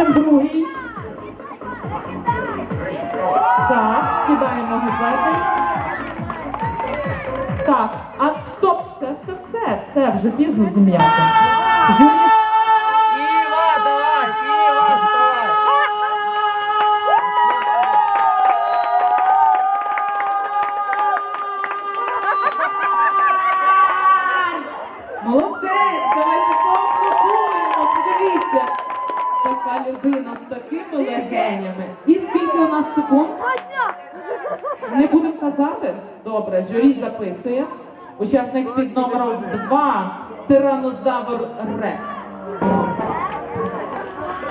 Пишемо другий. Так, кидаємо газети. Так, а стоп, все, все, все, все, вже пізно зім'яти. Журі Іва, давай! Іва, вставай! Молодець, давайте поаплодуємо. Подивіться, людина з такими легенями. І скільки у нас секунд? Не будемо казати? Добре, журі записує. Учасник під номером 2 тиранозавр Рекс.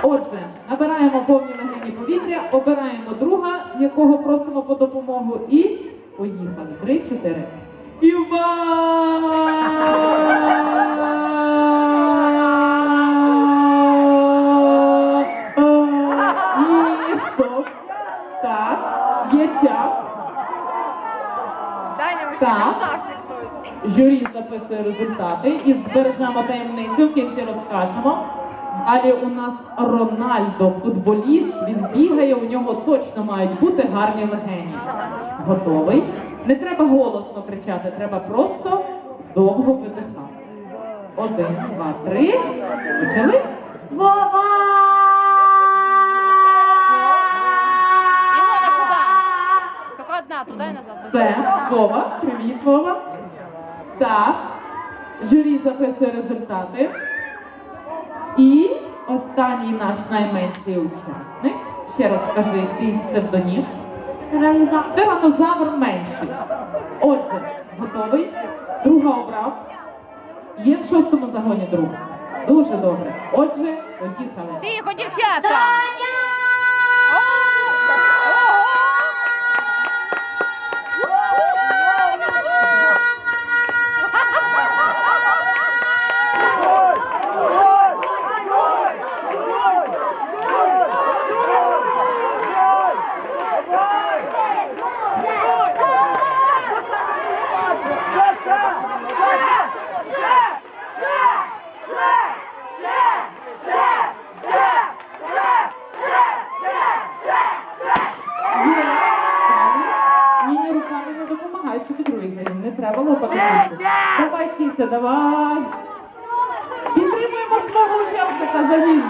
Отже, набираємо повні легені повітря, обираємо друга, якого просимо по допомогу, і поїхали. Три, чотири. Іван! Час. Так. Журі записує результати і збережемо таємницю, в кінці розкажемо. Далі у нас Рональдо, футболіст. Він бігає, у нього точно мають бути гарні легені. Готовий? Не треба голосно кричати, треба просто довго видихати. Один, два, три. Почали? Ілона, Це Вова. Привіт, Вова. Так. Журі записує результати. І останній наш найменший учасник. Ще раз скажи свій псевдонім. Тиранозавр менший. Отже, готовий? Друга обрав. Є в шостому загоні друг. Дуже добре. Отже, поїхали. Тихо, дівчата! Є. Ні, ні, руками не допомагай, що ти другий загін. Не треба лопати. Давай, Підтримуємо свого учасника загін.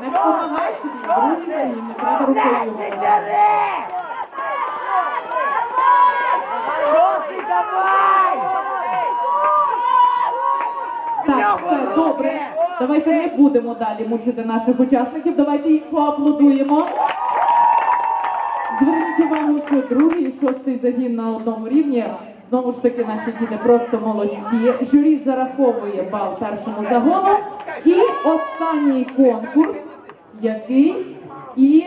Не допомагай собі, другий загін, не треба рукою. робити. Шостий, давай! Так, все, добре. Давайте не будемо далі мучити наших учасників. Давайте їх поаплодуємо. Зверніть увагу, що другий і шостий загін на одному рівні. Знову ж таки, наші діти просто молодці. Журі зараховує бал першому загону. І останній конкурс, який і